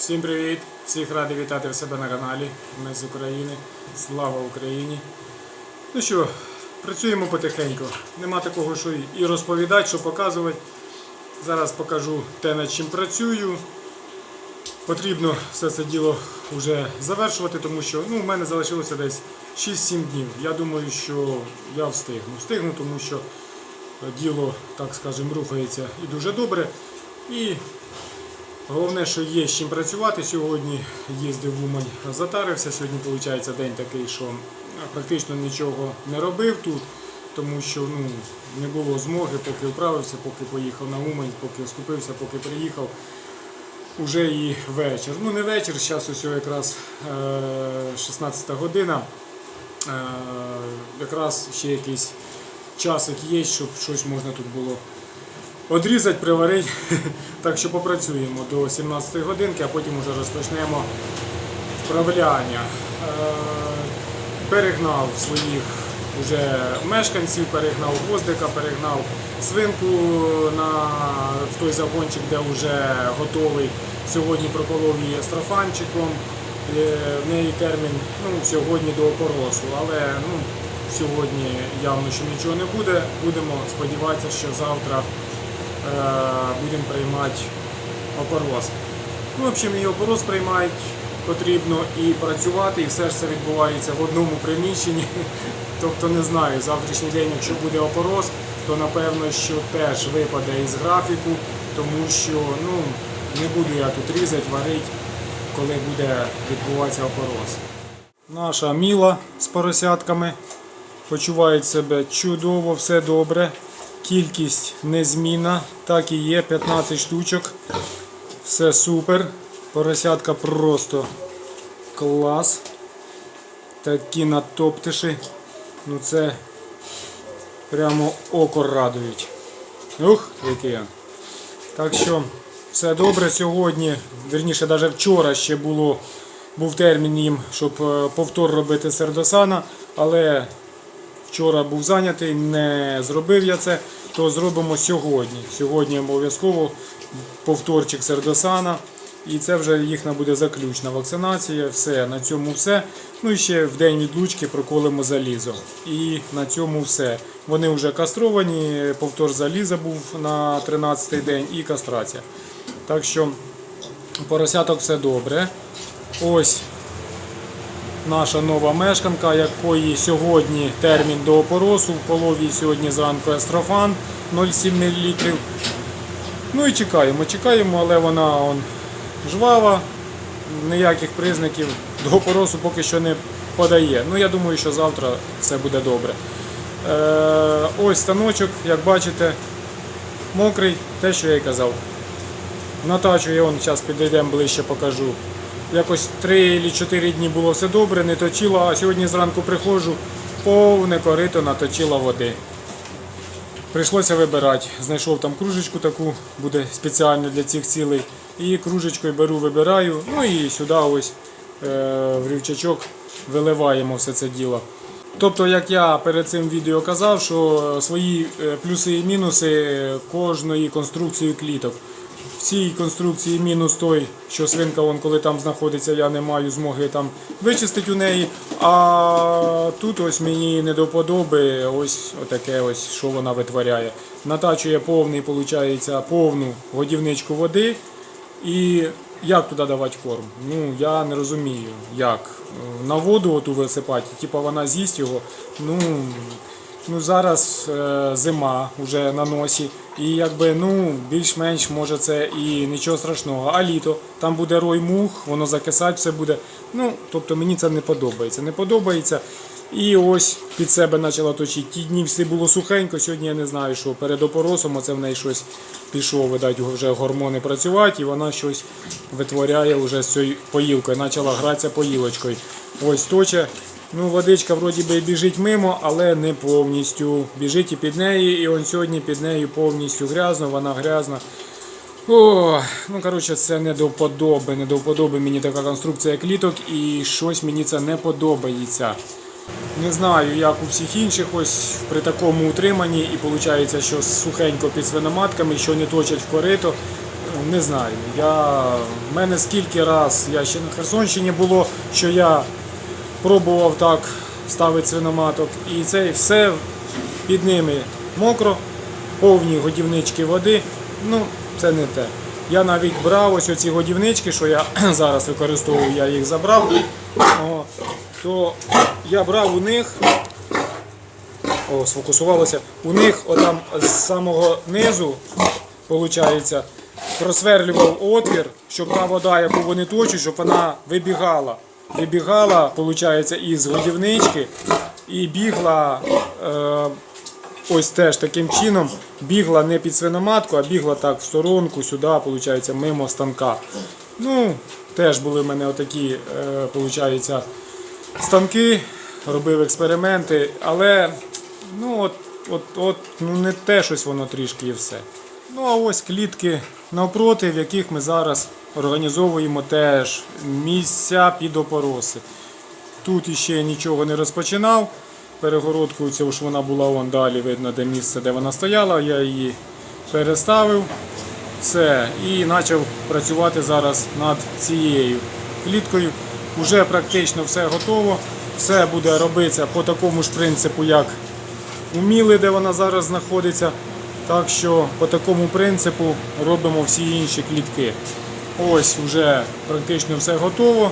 Всім привіт! Всіх радий вітати в себе на каналі. Ми з України. Слава Україні! Ну що, працюємо потихеньку. Нема такого, що і розповідати, що показувати. Зараз покажу те, над чим працюю. Потрібно все це діло вже завершувати, тому що ну, в мене залишилося десь 6-7 днів. Я думаю, що я встигну. Встигну, тому що діло, так скажемо, рухається і дуже добре. І Головне, що є з чим працювати. Сьогодні їздив в Умань, затарився. Сьогодні виходить день такий, що практично нічого не робив тут, тому що ну, не було змоги, поки вправився, поки поїхав на Умань, поки скупився, поки приїхав. Уже і вечір. Ну не вечір, зараз ось якраз е, 16 година. Е, якраз ще якийсь часик є, щоб щось можна тут було Одрізати, приварити. Так що попрацюємо до 17 годинки, а потім вже розпочнемо вправляння. Е, Перегнав своїх уже мешканців, перегнав гвоздика, перегнав свинку на в той загончик, де вже готовий. Сьогодні проколов її астрофанчиком. Е, В неї термін ну, сьогодні до опоросу, але ну, сьогодні явно що нічого не буде. Будемо сподіватися, що завтра будемо приймати опороз. Ну, в общем, і опороз приймають потрібно і працювати, і все ж це відбувається в одному приміщенні. Тобто не знаю, завтрашній день, якщо буде опороз, то напевно, що теж випаде із графіку, тому що ну, не буду я тут різати, варити, коли буде відбуватися опороз. Наша міла з поросятками почувають себе чудово, все добре. Кількість незмінна, так і є, 15 штучок. Все супер. Поросятка просто клас. Такі натоптиші. Ну це прямо око радують. Ух, який він. Так що все добре сьогодні, вірніше, навіть вчора ще було, був термін їм, щоб е, повтор робити сердосана, але вчора був зайнятий, не зробив я це, то зробимо сьогодні. Сьогодні обов'язково повторчик сердосана. І це вже їхня буде заключна вакцинація. Все, на цьому все. Ну і ще в день відлучки проколимо залізо. І на цьому все. Вони вже кастровані, повтор заліза був на 13-й день і кастрація. Так що поросяток все добре. Ось наша нова мешканка, якої сьогодні термін до опоросу, в полові сьогодні зранку естрофан 0,7 мл. Ну і чекаємо, чекаємо, але вона он, жвава, ніяких признаків до опоросу поки що не подає. Ну я думаю, що завтра все буде добре. Е, ось станочок, як бачите, мокрий, те, що я й казав. Натачу он зараз підійдемо ближче, покажу. Якось 3 чи 4 дні було все добре, не точило, а сьогодні зранку приходжу, повне корито наточила води. Прийшлося вибирати. Знайшов там кружечку таку, буде спеціально для цих цілей. І кружечкою беру, вибираю. Ну і сюди ось е, в рівчачок виливаємо все це діло. Тобто, як я перед цим відео казав, що свої е, плюси і мінуси кожної конструкції кліток. В цій конструкції мінус той, що свинка, вон, коли там знаходиться, я не маю змоги там вичистити у неї. А тут ось мені не ось отаке ось, що вона витворяє. Натачує повний, виходить, повну годівничку води. І як туди давати корм? Ну я не розумію, як. На воду оту висипати, типу вона з'їсть його. Ну, ну зараз е, зима вже на носі. І якби ну більш-менш може це і нічого страшного. А літо там буде рой мух, воно закисать, все буде. Ну, тобто мені це не подобається. Не подобається. І ось під себе почала точити. Ті дні всі було сухенько. Сьогодні я не знаю, що перед опоросом оце в неї щось пішло, видать, вже гормони працювати, і вона щось витворяє вже з цією поїлкою. Почала гратися поїлочкою. Ось точе. Ну, водичка вроді би біжить мимо, але не повністю. Біжить і під неї, і он сьогодні під нею повністю грязно, вона грязна. О, ну коротше, це не до вподоби, не до вподоби мені така конструкція кліток і щось мені це не подобається. Не знаю, як у всіх інших, ось при такому утриманні, і виходить, що сухенько під свиноматками, що не точать в корито. не знаю. Я, в мене скільки раз, я ще на Херсонщині було, що я пробував так ставити свиноматок. І це все під ними мокро, повні годівнички води. Ну, це не те. Я навіть брав ось оці годівнички, що я зараз використовую, я їх забрав. О, то я брав у них о, сфокусувалося. У них отам з самого низу, виходить, просверлював отвір, щоб та вода, яку вони точать, щоб вона вибігала. Вибігала, виходить, із годівнички і бігла е, ось теж таким чином, бігла не під свиноматку, а бігла так в сторонку, сюди, виходить, мимо станка. Ну, теж були в мене отакі, е, виходить, станки, робив експерименти, але ну от, от, от ну не те щось воно трішки і все. Ну а ось клітки навпроти, в яких ми зараз організовуємо теж місця під опороси. Тут іще нічого не розпочинав. Перегородку цю ж вона була вон далі, видно, де місце, де вона стояла. Я її переставив. Все. І почав працювати зараз над цією кліткою. Уже практично все готово. Все буде робитися по такому ж принципу, як у Міли, де вона зараз знаходиться. Так що по такому принципу робимо всі інші клітки. Ось вже практично все готово.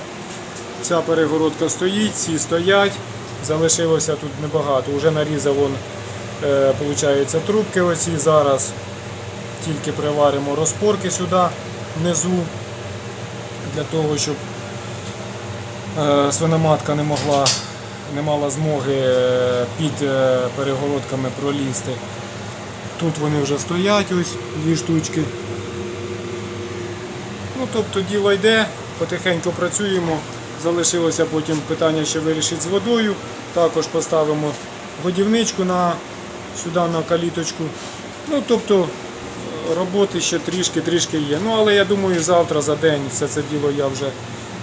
Ця перегородка стоїть, ці стоять. Залишилося тут небагато. Уже нарізав вон, е, получається, трубки оці зараз. Тільки приваримо розпорки сюди внизу для того, щоб е, свиноматка не могла, не мала змоги е, під е, перегородками пролізти. Тут вони вже стоять, ось дві штучки. Ну, тобто діло йде, потихеньку працюємо. Залишилося потім питання ще вирішити з водою. Також поставимо годівничку на, сюди на каліточку. Ну, тобто роботи ще трішки-трішки є. Ну, але я думаю, завтра за день все це діло я вже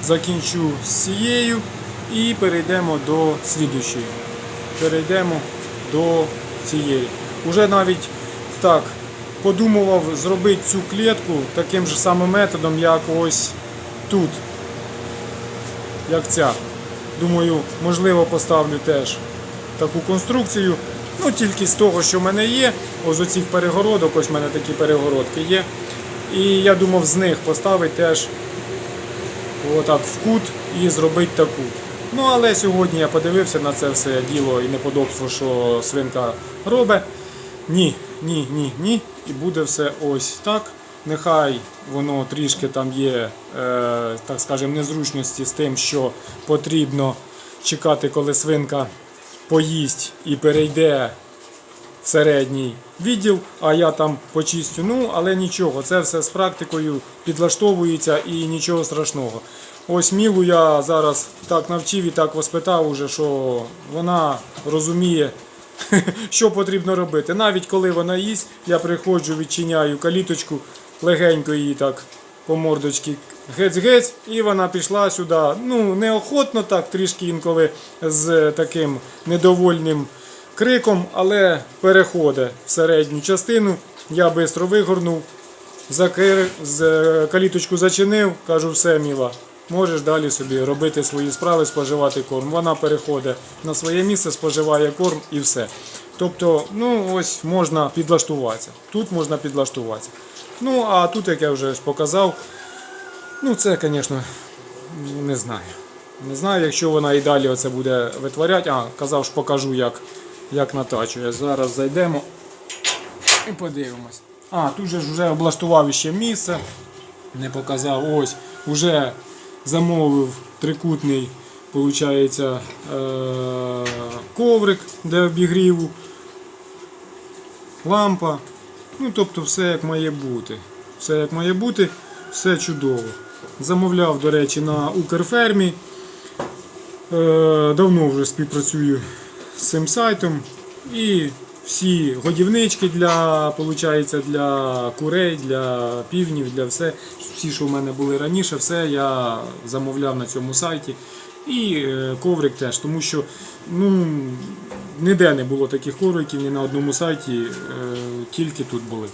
закінчу з цією і перейдемо до слідущої. Перейдемо до цієї. Уже навіть так подумував зробити цю клітку таким же самим методом, як ось тут. Як ця. Думаю, можливо, поставлю теж таку конструкцію. Ну, тільки з того, що в мене є. Ось оцих перегородок, ось в мене такі перегородки є. І я думав з них поставити теж отак в кут і зробити таку. Ну, але сьогодні я подивився на це все діло і неподобство, що свинка робить. Ні, ні, ні, ні. І буде все ось так. Нехай воно трішки там є, е, так скажемо, незручності з тим, що потрібно чекати, коли свинка поїсть і перейде в середній відділ, а я там почистю. Ну, але нічого, це все з практикою підлаштовується і нічого страшного. Ось Мілу я зараз так навчив і так воспитав, уже, що вона розуміє, що потрібно робити. Навіть коли вона їсть, я приходжу, відчиняю каліточку, легенько її так по мордочці гець-гець, і вона пішла сюди. Ну, неохотно так, трішки інколи з таким недовольним криком, але переходить в середню частину. Я швидко вигорнув, закрив, з каліточку зачинив, кажу, все, міла. Можеш далі собі робити свої справи, споживати корм. Вона переходить на своє місце, споживає корм і все. Тобто, ну ось можна підлаштуватися. Тут можна підлаштуватися. Ну, а тут, як я вже показав, ну це, звісно, не знаю. Не знаю, якщо вона і далі оце буде витворяти. А, казав, що покажу, як, як натачує. Зараз зайдемо і подивимось. А, тут же ж вже облаштував ще місце. Не показав. Ось, вже замовив трикутний, виходить, е- коврик для обігріву, лампа. Ну, тобто все як має бути. Все як має бути, все чудово. Замовляв, до речі, на Укрфермі. Е, давно вже співпрацюю з цим сайтом. І всі годівнички для, получається, для курей, для півнів, для все. Всі, що в мене були раніше, все я замовляв на цьому сайті. І е, коврик теж, тому що ну, ніде не було таких ковриків, ні на одному сайті, е, тільки тут були.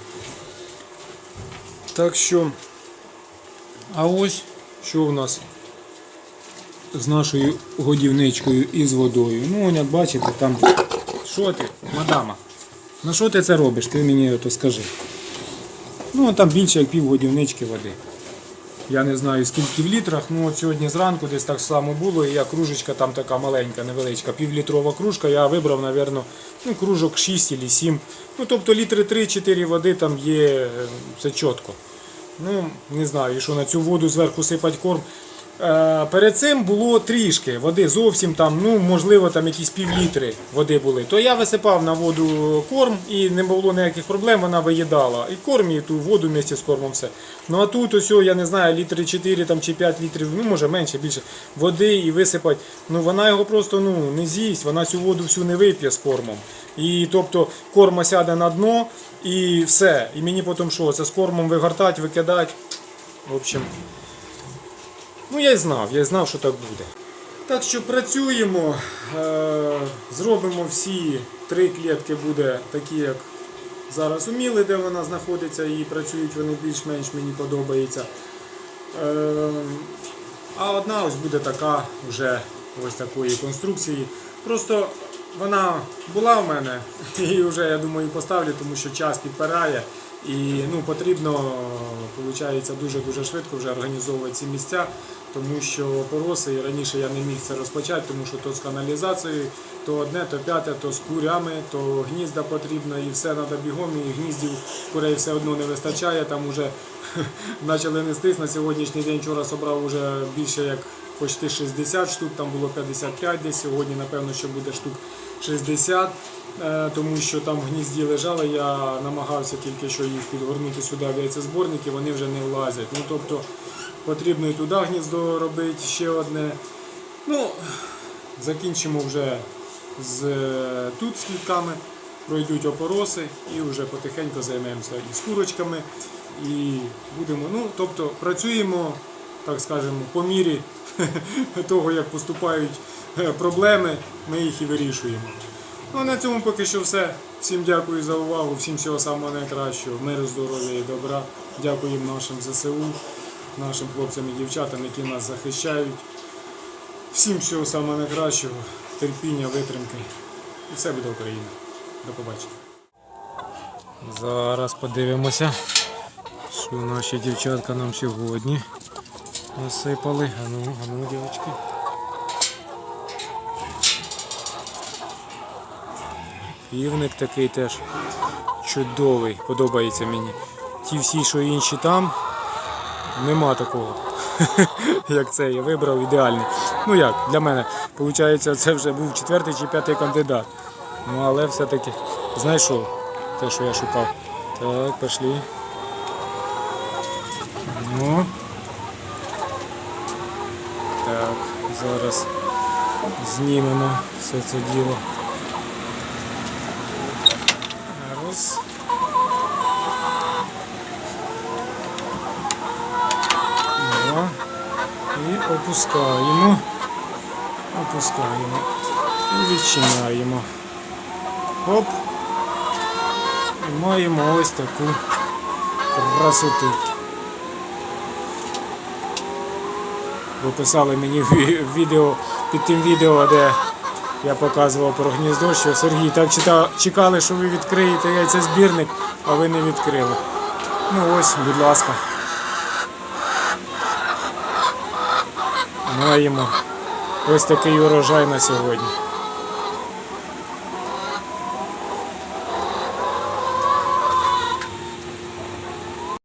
Так що, а ось що в нас з нашою годівничкою і з водою. Ну, як бачите, там. Що ти, мадама? На що ти це робиш? Ти мені то скажи. Ну, там більше як пів води. Я не знаю скільки в літрах, ну от сьогодні зранку десь так само було, і я кружечка там така маленька, невеличка, півлітрова кружка, я вибрав, напевно, ну, кружок 6 або 7. Ну, тобто літри 3-4 води там є, все чітко. Ну, не знаю, і що на цю воду зверху сипать корм. Е, перед цим було трішки води, зовсім там, ну можливо, там якісь півлітри води були. То я висипав на воду корм і не було ніяких проблем, вона виїдала. І корм, і ту воду вместе з кормом все. Ну а тут ось, я не знаю, літри 4 там, чи 5 літрів, ну може менше, більше води і висипать. Ну вона його просто ну, не з'їсть, вона цю воду всю не вип'є з кормом. І тобто корма сяде на дно і все. І мені потім що, це з кормом вигортать, викидать. В общем. Ну, я й знав, я й знав, що так буде. Так що працюємо, е, зробимо всі три клітки буде такі, як зараз уміли, де вона знаходиться, і працюють вони більш-менш мені подобається. Е, а одна ось буде така вже ось такої конструкції. Просто вона була в мене і вже я думаю поставлю, тому що час підпирає. І ну, потрібно, дуже-дуже швидко вже організовувати ці місця, тому що пороси і раніше я не міг це розпочати, тому що то з каналізацією, то одне, то п'яте, то з курями, то гнізда потрібно і все треба бігом, і гніздів курей все одно не вистачає. Там вже почали нестись. На сьогоднішній день вчора собрав вже більше як почти 60 штук, там було 55 десь, сьогодні напевно, що буде штук 60, е, тому що там в гнізді лежали, я намагався тільки що їх підгорнути сюди в яйцезборники, вони вже не влазять. Ну, тобто потрібно і туди гніздо робити, ще одне. Ну, закінчимо вже з е, тут з клітками, пройдуть опороси і вже потихеньку займемося і з курочками, і будемо, ну, тобто працюємо, так скажемо, по мірі того, як поступають е, проблеми, ми їх і вирішуємо. Ну, а на цьому поки що все. Всім дякую за увагу, всім всього самого найкращого, миру, здоров'я і добра. Дякуємо нашим ЗСУ, нашим хлопцям і дівчатам, які нас захищають. Всім всього самого найкращого, терпіння, витримки. І все буде Україна. До побачення. Зараз подивимося, що наші дівчатка нам сьогодні насипали. Ану, ану, дівчатки. Півник такий теж чудовий, подобається мені. Ті всі, що інші там, нема такого. Як це я вибрав ідеальний. Ну як, для мене, виходить, це вже був четвертий чи п'ятий кандидат. Ну але все-таки знайшов те, що я шукав. Так, пішли. Ну. Так, зараз знімемо все це діло. Раз. Два. І опускаємо. Опускаємо. І відчиняємо. Оп. І маємо ось таку красоту. Ви писали мені відео під тим відео, де я показував про гніздо, що Сергій так чекали, що ви відкриєте яйцезбірник, а ви не відкрили. Ну ось, будь ласка. Маємо ось такий урожай на сьогодні.